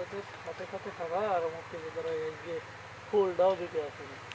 মুক্তিযোদ্ধাদের সাথে সাথে খাওয়া আর মুক্তিযোদ্ধারা এই যে ফুলটাও দিতে আসেনি।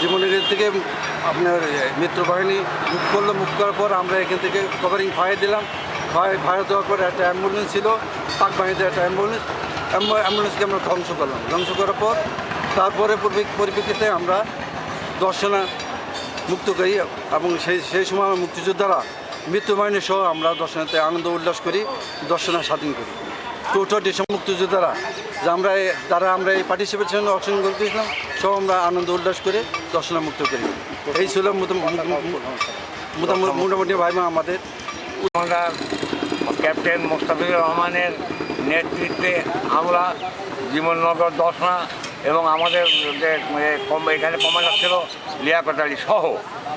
জীবনের থেকে আপনার মিত্র বাহিনী মুখ করল, মুখ করার পর আমরা এখান থেকে কভারিং ফায়ার দিলাম। ফায়ার ফায়ার দেওয়ার পর একটা অ্যাম্বুলেন্স ছিল, পাক বাহিনীতে একটা অ্যাম্বুলেন্স অ্যাম্বুলেন্সকে আমরা ধ্বংস করলাম। ধ্বংস করার পর তারপরে পরিপ্রেক্ষিতে আমরা দর্শনা মুক্ত করি এবং সেই সেই সময় মুক্তিযোদ্ধারা মৃত্যু বাহিনী সহ আমরা দর্শনাতে আনন্দ উল্লাস করি দর্শনা স্বাধীন করি। টোটাল যেসব মুক্তিযোদ্ধারা, যে আমরা তারা আমরা এই পার্টিসিপেশন অংশগ্রহণ করতেছিলাম সব আমরা আনন্দ উল্লাস করে দর্শনা মুক্ত করি এই ছিল মোটামুটি ভাইমা আমাদের। ক্যাপ্টেন মোস্তাফিজুর রহমানের নেতৃত্বে আমরা জীবননগর দশনা এবং আমাদের যে এখানে কমান্ডার ছিল লিয়াকত সহ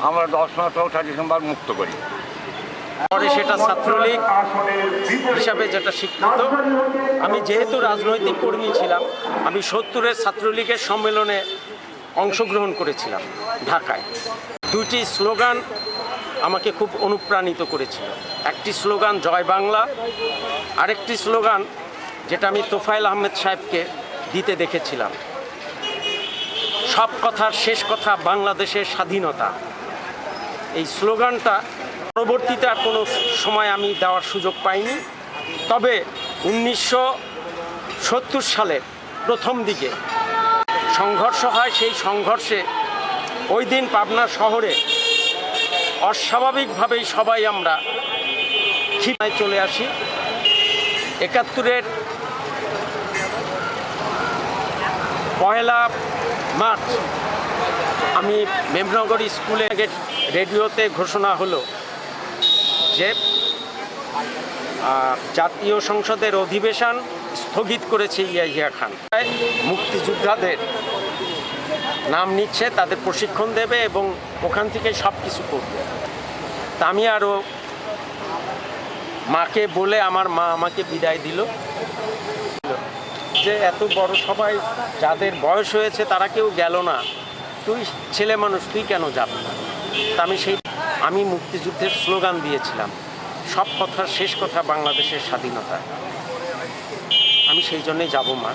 আমরা দশনা চৌঠা ডিসেম্বর মুক্ত করি। পরে সেটা ছাত্রলীগ হিসাবে যেটা স্বীকৃত। আমি যেহেতু রাজনৈতিক কর্মী ছিলাম, আমি সত্তরের ছাত্রলীগের সম্মেলনে অংশগ্রহণ করেছিলাম ঢাকায়। দুটি স্লোগান আমাকে খুব অনুপ্রাণিত করেছিল। একটি স্লোগান, জয় বাংলা আরেকটি স্লোগান, যেটা আমি তোফায়েল আহমেদ সাহেবকে দিতে দেখেছিলাম। সব কথার শেষ কথা, বাংলাদেশের স্বাধীনতা এই স্লোগানটা পরবর্তীতে আর কোনো সময় আমি দেওয়ার সুযোগ পাইনি। তবে উনিশশো সত্তর সালের প্রথম দিকে সংঘর্ষ হয়। সেই সংঘর্ষে ওই দিন পাবনা শহরে অস্বাভাবিকভাবেই সবাই আমরা খিমায় চলে আসি। একাত্তরের পয়লা মার্চ আমি মেমনগর স্কুলে রেডিওতে ঘোষণা হলো যে জাতীয় সংসদের অধিবেশন স্থগিত করেছে ইয়াহিয়া খান। মুক্তিযোদ্ধাদের নাম নিচ্ছে, তাদের প্রশিক্ষণ দেবে এবং ওখান থেকে সব কিছু করবে। তা আমি আরও মাকে বলে আমার মা আমাকে বিদায় দিল। যে, এত বড় সবাই যাদের বয়স হয়েছে তারা কেউ গেল না। তুই ছেলে মানুষ, তুই কেন যাবি না? তা আমি সেই আমি মুক্তিযুদ্ধের স্লোগান দিয়েছিলাম, সব কথার শেষ কথা বাংলাদেশের স্বাধীনতা। আমি সেই জন্যই যাব, মা।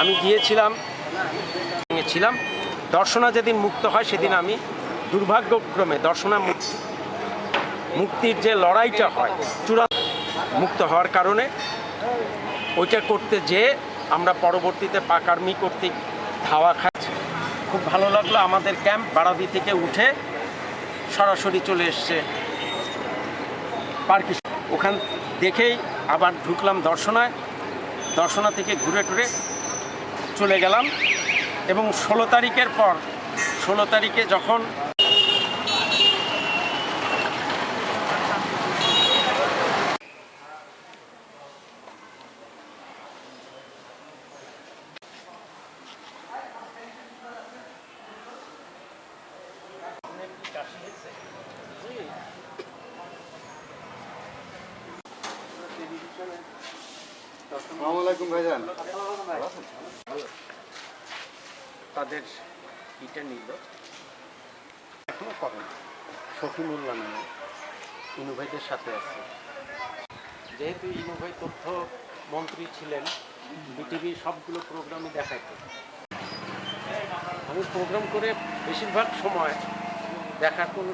আমি গিয়েছিলাম ছিলাম দর্শনা যেদিন মুক্ত হয়, সেদিন আমি দুর্ভাগ্যক্রমে দর্শনা মুক্তি, মুক্তির যে লড়াইটা হয় চূড়ান্ত মুক্ত হওয়ার কারণে, ওইটা করতে যেয়ে আমরা পরবর্তীতে পাকার্মি কর্তৃক ধাওয়া খাচ্ছি খুব ভালো লাগল আমাদের ক্যাম্প বাড়াদি থেকে উঠে সরাসরি চলে এসছে পার্কি ওখান দেখেই আবার ঢুকলাম দর্শনায়। দর্শনা থেকে ঘুরে টুরে চলে গেলাম এবং ষোলো তারিখের পর, ষোলো তারিখে যখন আসসালামু আলাইকুম ভাইজান। তাদের ইটা নিল। এখনও করেন শফিমুল্লাহ নামে ইনুভাইদের সাথে আছে। যেহেতু ইনুভাই তথ্য মন্ত্রী ছিলেন বিটিভির সবগুলো প্রোগ্রামই দেখাইতো। আমি প্রোগ্রাম করে বেশিরভাগ সময় দেখার কোনো